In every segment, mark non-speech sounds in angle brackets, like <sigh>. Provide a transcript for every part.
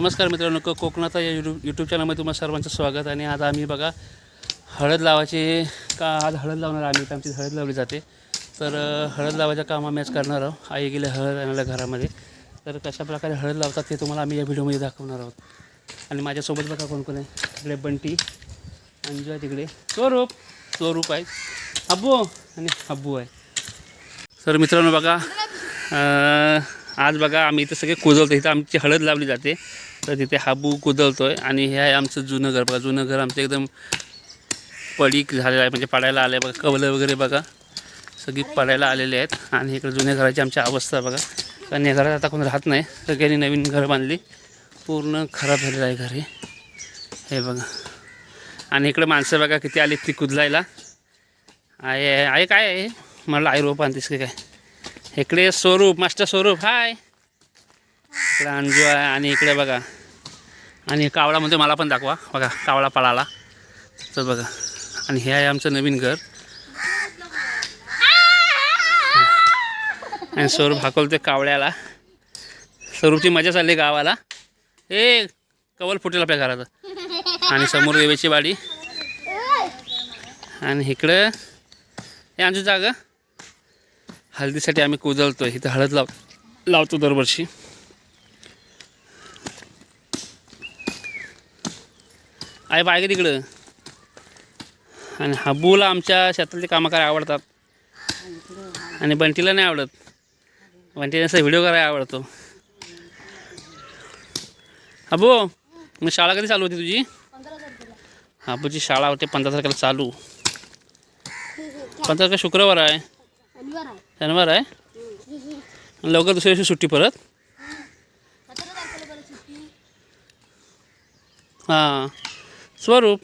नमस्कार मित्रांनो क कोकणाचा या यूट्यूब यूट्यूब चॅनलमध्ये तुम्हाला सर्वांचं स्वागत. आणि आज आम्ही बघा हळद लावायचे का आज हळद लावणार आम्ही? तर आमची हळद लावली जाते. तर हळद लावायचं काम आम्ही आज करणार आहोत. आई गेले हळद आणायला घरामध्ये. तर कशा प्रकारे हळद लावतात ते तुम्हाला आम्ही या व्हिडिओमध्ये दाखवणार आहोत. आणि माझ्यासोबत बघा कोण कोण आहे. तिकडे बंटी अंजू आहे तिकडे. स्वरूप स्वरूप आहे. अब्बू. आणि अब्बू आहे. तर मित्रांनो बघा आज बघा आम्ही इथं सगळे कुजवतो. इथं आमची हळद लावली जाते. तर तिथे हाबू कुदळतो आहे आणि हे आहे आमचं जुनं घर. बघा जुनं घर आमचं एकदम पडीक झालेलं आहे. म्हणजे पडायला आलं आहे बघा कवलं वगैरे बघा. सगळी पडायला आलेले आहेत. आणि इकडे जुन्या घराची आमची अवस्था बघा. कारण या घरात आता कोण राहत नाही. सगळ्यांनी नवीन घर बांधली. पूर्ण खराब झालेलं आहे घर हे. हे बघा. आणि इकडे माणसं बघा किती आली ती कुदलायला. आहे आहे काय आहे मला आई रोप आणतेस की काय? इकडे स्वरूप मास्टर स्वरूप. हाय. इकडे अंजू आहे आणि इकडे बघा. आणि कावळा म्हणजे मला पण दाखवा. बघा कावळा पळाला. तर बघा. आणि हे आहे आमचं नवीन घर. आणि स्वरूप हाकवते कावळ्याला. स्वरूपची मजा चालली गावाला. ए कवल फुटेल आपल्या घरात. आणि समोर देवीची वाडी. आणि इकडं हे आमची जागा. हळदीसाठी आम्ही कुजलतो इथं हळद लाव लावतो दरवर्षी. आहे बाय का तिकडं. आणि हब्बूला आमच्या शेतातली कामं करायला आवडतात. आणि बंटीला नाही आवडत. बंटीला असं व्हिडिओ करायला आवडतो. अबो मग शाळा कधी चालू होती तुझी? अबूची शाळा होते पंधरा तारखेला चालू. पंधरा तारखेला शुक्रवार आहे. शनिवार आहे? लवकर दुसऱ्या दिवशी सुट्टी परत? हां. स्वरूप.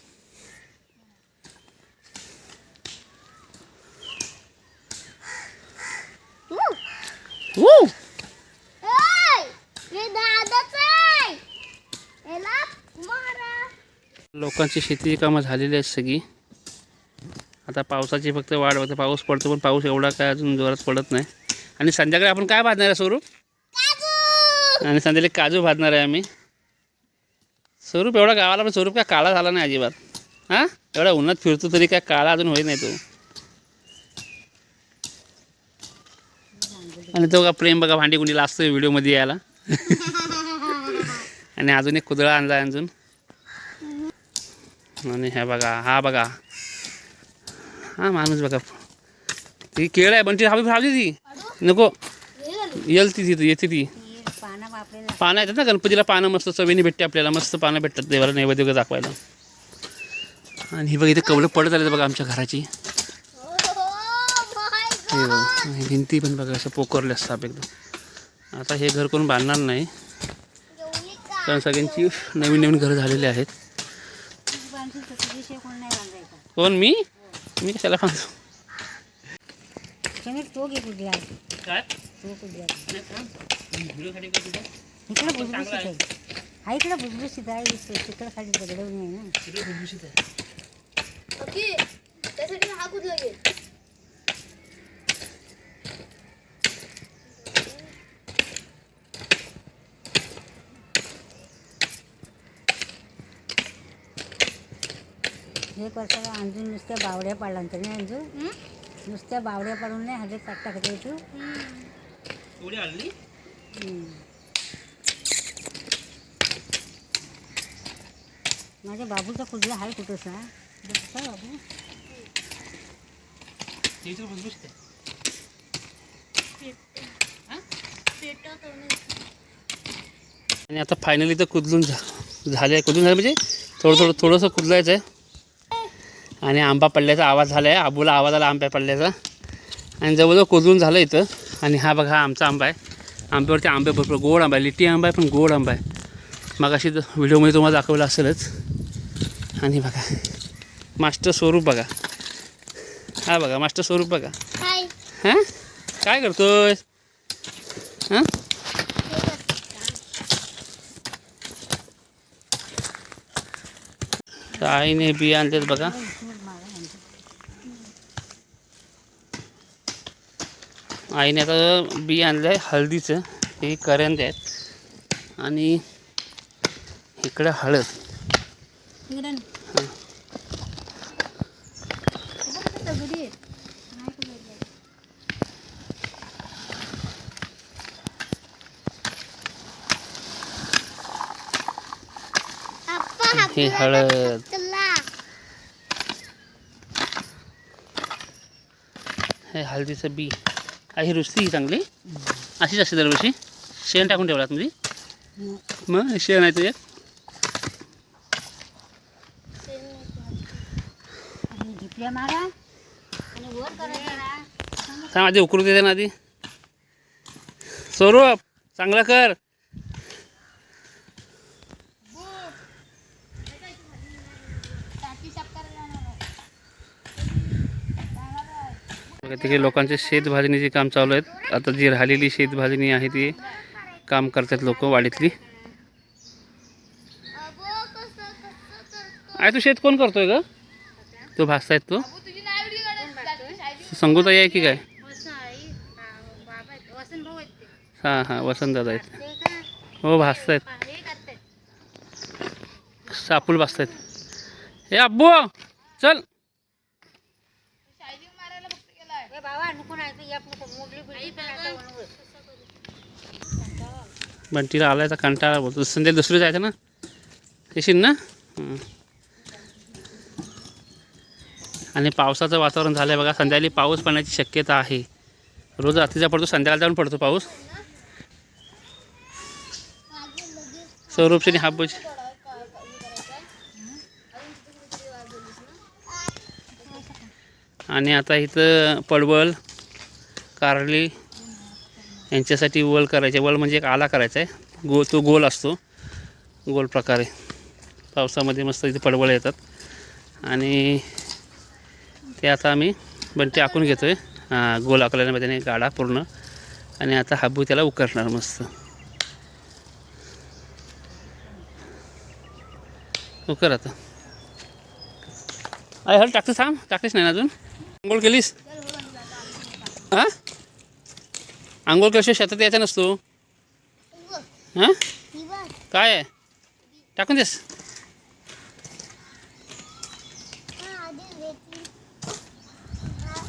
लोकांची शेती कामं झालेली आहेत सगळी. आता पावसाची फक्त वाढ होते. पाऊस पडतो पण पाऊस एवढा काय अजून जोरात पडत नाही. आणि संध्याकाळी आपण काय भाजणार आहे स्वरूप? आणि संध्याकाळी काजू भाजणार आहे आम्ही. स्वरूप एवढा गावाला पण स्वरूप काय काळा झाला नाही अजिबात. हां? एवढा उन्हात फिरतो तरी काय काळा अजून होई नाही तो. आणि तो का प्रेम बघा भांडी कुंडीला असतो व्हिडिओमध्ये यायला. <laughs> आणि अजून एक कुदळा आणला अजून. आणि ह्या बघा हा बघा. हा माणूस बघा. ती केळ आहे बंटी हवी हवी ती. नको. येल ती तिथं येते ती. पानं येतात ना गणपतीला पानं मस्त चवीने भेटते आपल्याला मस्त पानं भेटतात देवाला नैवेद्य वगैरे दाखवायला. आणि ही बघा इथे कवलं पडत आले बघा आमच्या घराची. हे बघा भिंती पण बघा असं पोकरले असतात एकदम आता हे घर कोण बांधणार नाही. कारण सगळ्यांची नवीन नवीन घरं झालेली आहेत. कोण मी? मी कशाला बांधतो काय? इकडे भुसभुशीत आहे हा इकडे भुसभुशीत आहे इकडे तिकडे खाली दगडवणी आहे ना त्यासाठी हा कुठला घे एक वर्षाला अंजून नुसत्या बावड्या पाडला तर नाही अंजू नुसत्या बावड्या पाडून नाही हजेत टाकता खाते तू माझ्या बाबूचा कुठला आहे कुठंसा बघता बाबू. आणि आता फायनली तर कुदलून झा झाले कुदून झालं म्हणजे थोडं थोडं थोडंसं कुदलायचं आहे आणि आंबा पडल्याचा आवाज झाला आहे आबूला आवाज आला आंब्या पडल्याचा. आणि जवळजवळ कुदलून झालं इथं. आणि हा बघा हा आमचा आंबा आहे. आंब्यावरती आंबे भरपूर गोड आंबा आहे. लिट्टी आंबा आहे पण गोड आंबा आहे. मग अशी व्हिडिओमध्ये तुम्हाला दाखवलं असेलच. आणि बघा मास्टर स्वरूप बघा. हा बघा मास्टर स्वरूप बघा. हां? काय करतोय हां? आईने बिया आणलेत बघा. आईने आता बी आणलं आहे हळदीचं. हे करंद आहेत. आणि इकडे हळद. हां? हे हळद. हे हळदीचं बी. आहे रुचली ही चांगली. अशीच असते दरवर्षी. शेण टाकून ठेवला तुम्ही मग शेण आहे तुझ्यात आणि ढिपऱ्या सांग आधी उकरू देते ना आधी. स्वरूप चांगला कर टाकी साफ करायला जाणार आहे. बघा तिकडे लोकांचे शेतभाजणीचे काम चालू आहेत. आता जी राहिलेली शेतभाजणी आहे ती काम करतात लोक वाडीतली. आहे तू शेत कोण करतोय ग? तो भासतायत तो. संगोताई आहे की काय? हा हा, बाबा आहेत. हां हां वसंत दादा आहेत. हो भासतायत सापूल भासतायत हे अब्बू चल ए बाबा नको नाही तर या नको मोडली बिडली पण आता बनवू. बंटीला आला तर कंटाळा बोलतो. संध्या दुसरी जायचं ना? येशील ना? आणि पावसाचं वातावरण झालं आहे बघा. संध्याकाळी पाऊस पडण्याची शक्यता आहे. रोज रात्रीचा पडतो संध्याकाळी जाऊन पडतो पाऊस. स्वरूपची हापूची आणि आता इथं पडवल कारली यांच्यासाठी वल करायचे. वल म्हणजे एक आला करायचा आहे. गो तो गोल असतो. गोल प्रकारे. पावसामध्ये मस्त इथे पडवळ येतात. आणि ते आता आम्ही बंटी आखून घेतो आहे हां गोल आकल्यामध्ये त्याने गाडा पूर्ण. आणि आता हाबू त्याला उकरणार मस्त. उकर आता. अरे हल टाकतो थांब. टाकतेस नाही ना अजून? आंघोळ केलीस? हां? आंघोळ केल्याशिवाय शेतात यायचा नसतो. हां? काय आहे? टाकून देस.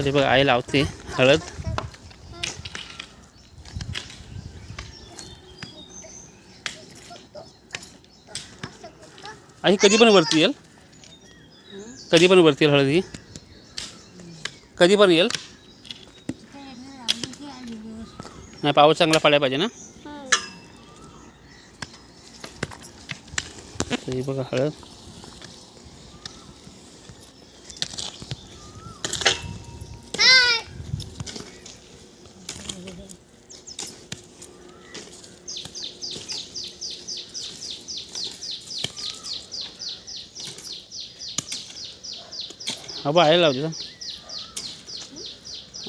बघ आई लावते हळद. आई कधी पण वरती येईल. कधी पण वरती येईल हळद ही. कधी पण येईल. नाही पाऊस चांगला पडायला पाहिजे ना? तर ही बघा हळद. हा बा आयला लावते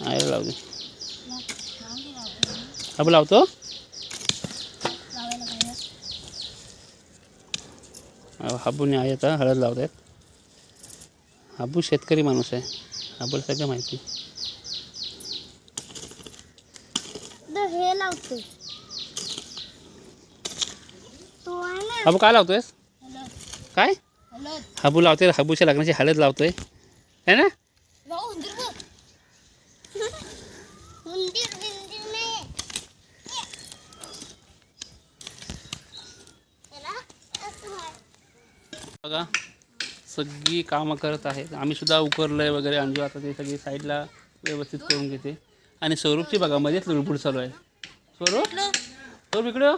आयला लावते. हा बा लावतो हाबूने आहे आता हळद लावत आहेत हाबू शेतकरी माणूस आहे. हाबूला सगळं माहिती? हे लावतो. हाबू काय लावतोयस? काय? हाबू लावतोय हाबूच्या लग्नाची हळद लावतोय. है ना जाऊ उंदीर बघ उंदीर उंदीर नाही त्याला असं आहे. बघा सगळी कामं करत आहेत. आम्ही सुद्धा उकरलंय वगैरे अंजू आता ते सगळी साईडला व्यवस्थित करून घेते. आणि स्वरूपची बघा मध्येच लुडबुड चालू आहे. स्वरूप? स्वरूप इकडे हो.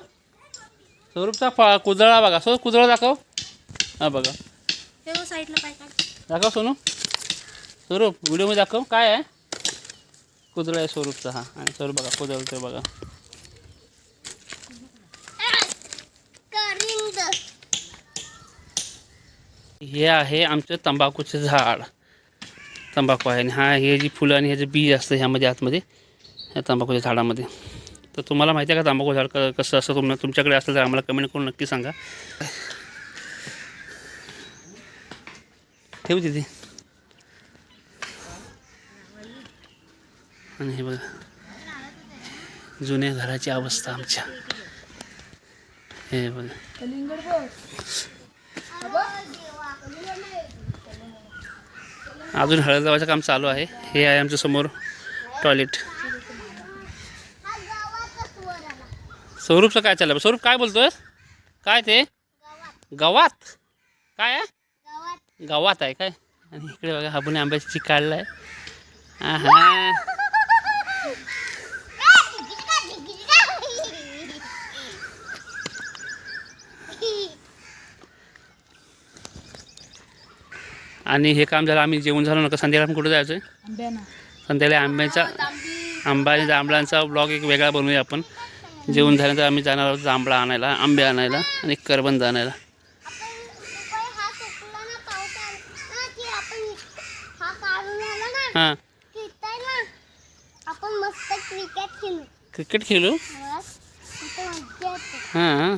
स्वरूपचा पा कुदळा बघा. स्वरूप कुदळा दाखव. हा बघा. दाखव सोनू. स्वरूप व्हिडिओमध्ये दाखव. काय आहे? कुदळ आहे स्वरूपचा हा. आणि स्वरूप बघा कुदळतोय बघा. हे आहे आमचं तंबाखूचं झाड. तंबाखू आहे आणि हा हे जी फुलं आणि हे जे बी असतं ह्यामध्ये आतमध्ये ह्या तंबाखूच्या झाडामध्ये. तर तुम्हाला माहिती आहे का तंबाखू झाड क- कसं असतं? तुम तुमच्याकडे असलं तर आम्हाला कमेंट करून नक्की सांगा. ठेवू तिथे आणि हे बघा. जुन्या घराची अवस्था आमच्या. हे बघा कलिंगड बघ अजून हळद लावायचं काम चालू आहे. हे आहे आमच्यासमोर टॉयलेट स्वरूपचं काय चाललं स्वरूप काय बोलतोय? काय ते? गवात. काय आहे? गवात आहे काय? आणि इकडे बघा आपण आंब्याची चिक काढलाय. हा आणि हे काम झालं आम्ही जेवण झालं नका संध्याकाळी कुठं जायचं आहे आंब्याना संध्याकाळी आंब्याचा आंबा आणि जांभळांचा ब्लॉग एक वेगळा बनवूया आपण. जेवण झाल्यानंतर आम्ही जाणार आहोत जांभळा आणायला आंबे आणायला आणि करबंद आणायला. हा. सुकला ना पावसाळ्यात ना की आपण हा काढून आला ना हां तिथं ना आपण मस्त क्रिकेट खेळू हां.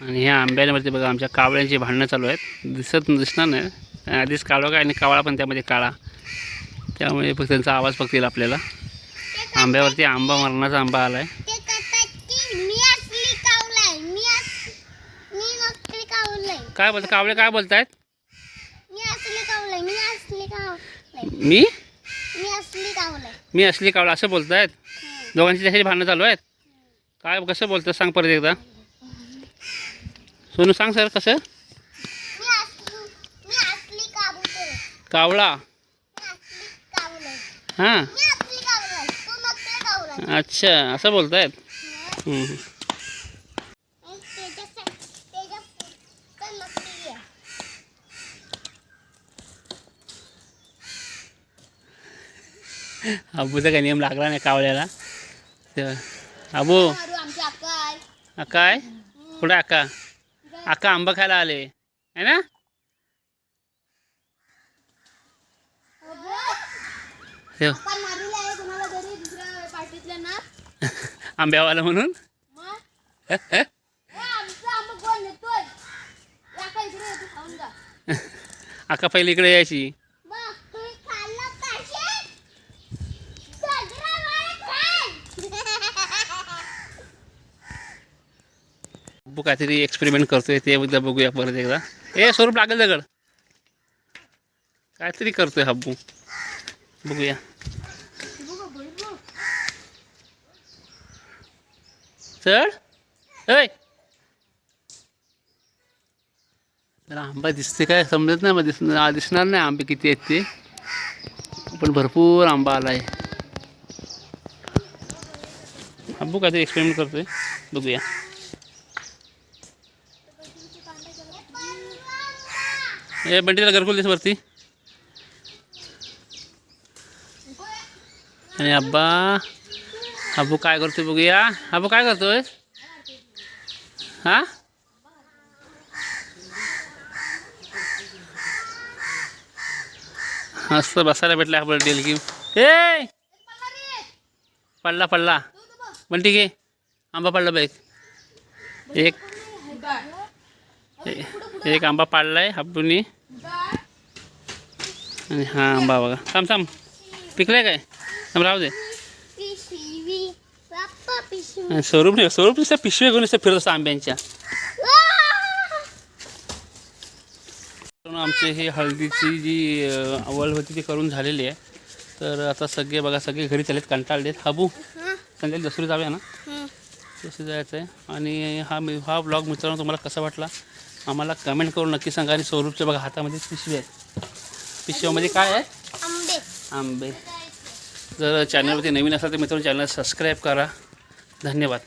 आणि ह्या आंब्यांवरती बघा आमच्या कावळ्यांची भांडणं चालू आहेत. दिसत दिसणार नाही. आधीच काळोख आहे आणि कावळा पण त्यामध्ये काळा. त्यामुळे फक्त त्यांचा आवाज फक्त येईल आपल्याला. आंब्यावरती आंबा मरणाचा आंबा आला आहे. काय बोलतात कावळे काय बोलतायत? मी मी असली कावळा असं बोलतायत? दोघांची त्यासाठी भांडणं चालू आहेत? काय कसं बोलतं सांग परत एकदा. सोनू सांग सर कसं? कावळा. हां. अच्छा असं बोलतायत? अबूचा काही नियम लागला नाही कावळ्याला. अबू. मारू आमची अक्का आहे आ, काय कुठे अक्का? अक्का आंबा खायला आले. है ना? <laughs> आंब्यावाला म्हणून? अक्का <laughs> <laughs> पहिले इकडे यायची बघ तुम्ही खाल्लं पाहिजे सगळं मला खाय अब्बू काहीतरी एक्सपेरिमेंट करतोय ते एकदा बघूया परत एकदा. ए स्वरूप लागेल दगड. काहीतरी करतोय हब्बू बघूया. चढ. ऐ! जरा आंबा दिसते काय? समजत नाही मग दिसणार दिसणार नाही आंबे किती आहेत ते. पण भरपूर आंबा आला आहे अब्बू काहीतरी एक्सपेरिमेंट करतोय. बघूया. ए बंटीला घरकुल दिस वरती आणि अब्बा, अब्बू काय करतोय बघूया। अब्बू काय करतोय? हा? मस्त बसायला भेटला आपण घेऊन। ए! पडला पडला। बंटी घे। आंबा पडला बघ। एक एक आंबा पाडलाय हापूनी आणि हा आंबा बघा. थांब थांब. पिकलाय काय? थांब राहू दे. स्वरूप नाही स्वरूप नुसतं पिशवी घेऊन नुसतं फिरत असतं आंब्यांच्या. आमची ही हळदीची जी आवड होती ती करून झालेली आहे. तर आता सगळे बघा सगळे घरी चालेत कंटाळलेत. हाबू संध्याकाळी दसरी जाऊया ना? दसरी जायचं आहे आणि हा हा ब्लॉग मित्रांनो तुम्हाला कसा वाटला? आम्हाला कमेंट करून नक्की सांगा. आणि स्वरूपच्या बघा हातामध्ये पिशवी आहे पिशवीमध्ये काय आहे? आंबे. आंबे. जर चॅनलवरती नवीन असाल तर मित्रांनो चॅनल सबस्क्राईब करा. धन्यवाद.